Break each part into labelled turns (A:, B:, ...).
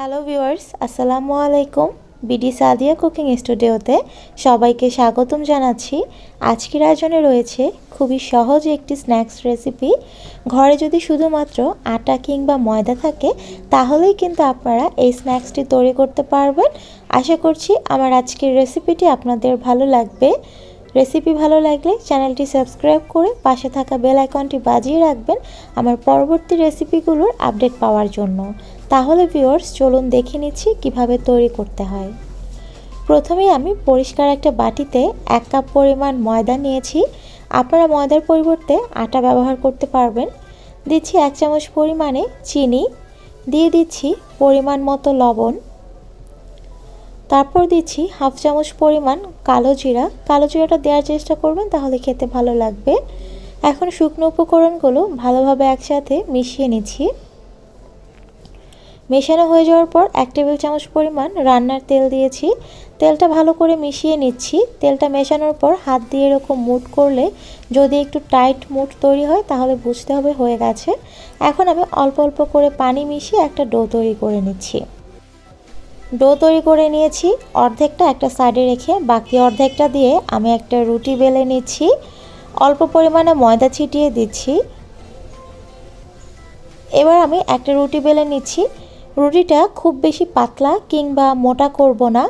A: Hello viewers আসসালামু আলাইকুম BD Sadia cooking স্টুডিওতে সবাইকে স্বাগতম জানাচ্ছি। আজকের আয়োজনে রয়েছে খুবই সহজ একটি স্ন্যাক্স রেসিপি ঘরে যদি শুধুমাত্র আটা কিংবা ময়দা থাকে, তাহলেই কিন্তু আপনারা এই স্ন্যাক্সটি তৈরি করতে পারবেন। আশা করছি আমার আজকের রেসিপিটি আপনাদের ভালো লাগবে। রেসিপি ভালো লাগলে চ্যানেলটি সাবস্ক্রাইব করে পাশে থাকা বেল আইকনটি বাজিয়ে রাখবেন আমার পরবর্তী রেসিপিগুলোর আপডেট পাওয়ার জন্য। তাহলে ভিউয়ার্স চলুন দেখে নিচ্ছি কীভাবে তৈরি করতে হয়। প্রথমেই আমি পরিষ্কার একটা বাটিতে এক কাপ পরিমাণ ময়দা নিয়েছি। আপনারা ময়দার পরিবর্তে আটা ব্যবহার করতে পারবেন। দিচ্ছি এক চামচ পরিমাণে চিনি। দিয়ে দিচ্ছি পরিমাণ মতো লবণ। তারপর দিচ্ছি হাফ চামচ পরিমাণ কালো জিরা। কালো জিরাটা দেওয়ার চেষ্টা করবেন, তাহলে খেতে ভালো লাগবে। এখন শুকনো উপকরণগুলো ভালোভাবে একসাথে মিশিয়ে নিচ্ছি। মেশানো হয়ে যাওয়ার পর এক টেবিল চামচ পরিমাণ রান্নার তেল দিয়েছি। তেলটা ভালো করে মিশিয়ে নিচ্ছি। তেলটা মেশানোর পর হাত দিয়ে এরকম মুট করলে যদি একটু টাইট মুট তৈরি হয় তাহলে বুঝতে হবে হয়ে গেছে। এখন আমি অল্প অল্প করে পানি মিশিয়ে একটা ডো তৈরি করে নিচ্ছি। ডো তৈরি করে নিয়েছি। অর্ধেকটা একটা সাইডে রেখে বাকি অর্ধেকটা দিয়ে আমি একটা রুটি বেলে নিচ্ছি। অল্প পরিমাণে ময়দা ছিটিয়ে দিচ্ছি। এবার আমি একটা রুটি বেলে নিচ্ছি। রুটিটা খুব বেশি পাতলা কিংবা মোটা করব না।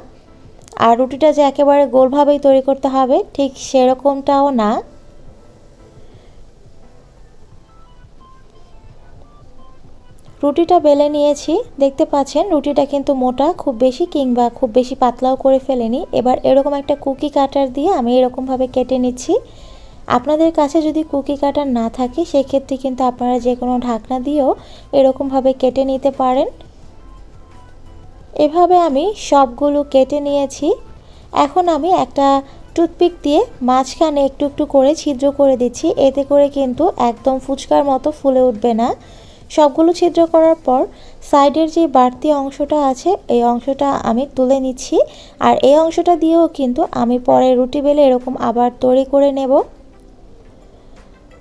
A: আর রুটিটা যে একেবারে গোলভাবেই তৈরি করতে হবে, ঠিক সেরকমটাও না। রুটিটা বেলে নিয়েছি। দেখতে পাচ্ছেন, রুটিটা কিন্তু মোটা, খুব বেশি কিংবা খুব বেশি পাতলাও করে ফেলেনি। এবার এরকম একটা কুকি কাটার দিয়ে আমি এরকমভাবে কেটে নিচ্ছি। আপনাদের কাছে যদি কুকি কাটার না থাকে, সেক্ষেত্রে কিন্তু আপনারা যে কোনো ঢাকনা দিয়েও এরকমভাবে কেটে নিতে পারেন। এভাবে আমি সবগুলো কেটে নিয়েছি। এখন আমি একটা টুথপিক দিয়ে মাঝখানে একটু একটু করে ছিদ্র করে দিচ্ছি। এতে করে কিন্তু একদম ফুচকার মতো ফুলে উঠবে না। সবগুলো ছিদ্র করার পর সাইডের যে বাড়তি অংশটা আছে, এই অংশটা আমি তুলে নিচ্ছি। আর এই অংশটা দিয়েও কিন্তু আমি পরে রুটি বেলে এরকম আবার তৈরি করে নেব।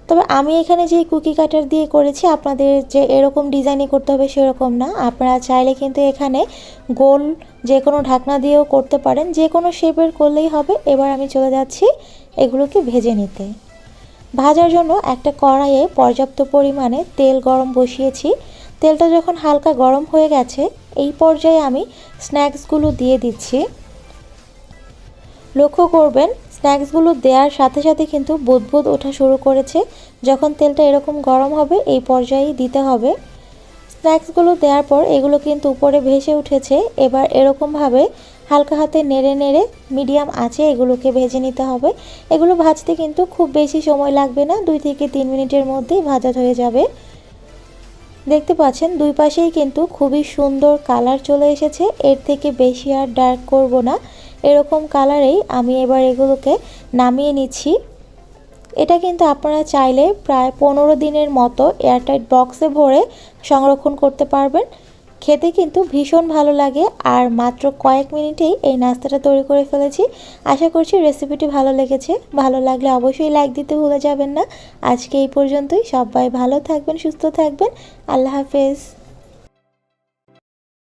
A: তবে আমি এখানে যে কুকি কাটার দিয়ে করেছি, আপনাদের যে এরকম ডিজাইনই করতে হবে সেরকম না। আপনারা চাইলে কিন্তু এখানে গোল যে কোনো ঢাকনা দিয়েও করতে পারেন যে কোনো শেপের করলেই হবে। এবার আমি চলে যাচ্ছি এগুলোকে ভেজে নিতে। ভাজার জন্য একটা কড়াইয়ে পর্যাপ্ত পরিমাণে তেল গরম বসিয়েছি। তেলটা যখন হালকা গরম হয়ে গেছে, এই পর্যায়ে আমি স্ন্যাক্সগুলো দিয়ে দিচ্ছি। লক্ষ্য করবেন স্ন্যাক্সগুলো দেওয়ার সাথে সাথে কিন্তু বুদবুদ ওঠা শুরু করেছে। যখন তেলটা এরকম গরম হবে, এই পর্যায়েই দিতে হবে। স্ন্যাক্সগুলো দেওয়ার পর এগুলো কিন্তু উপরে ভেসে উঠেছে। এবার এরকমভাবে হালকা হাতে নেড়ে নেড়ে মিডিয়াম আছে এগুলোকে ভেজে নিতে হবে। এগুলো ভাজতে কিন্তু খুব বেশি সময় লাগবে না, দুই থেকে তিন মিনিটের মধ্যেই ভাজা হয়ে যাবে। দেখতে পাচ্ছেন, দুই পাশেই কিন্তু খুবই সুন্দর কালার চলে এসেছে। এর থেকে বেশি আর ডার্ক করব না। এরকম কালারেই আমি এবার এগুলোকে নামিয়ে নিচ্ছি। এটা কিন্তু আপনারা চাইলে প্রায় পনেরো দিনের মতো এয়ারটাইট বক্সে ভরে সংরক্ষণ করতে পারবেন। খেতে কিন্তু ভীষণ ভালো লাগে আর মাত্র কয়েক মিনিটেই এই নাস্তাটা তৈরি করে ফেলেছি। আশা করছি রেসিপিটি ভালো লেগেছে। ভালো লাগলে অবশ্যই লাইক দিতে ভুলে যাবেন না। আজকে এই পর্যন্তই। সবাই ভালো থাকবেন, সুস্থ থাকবেন। আল্লাহ হাফেজ।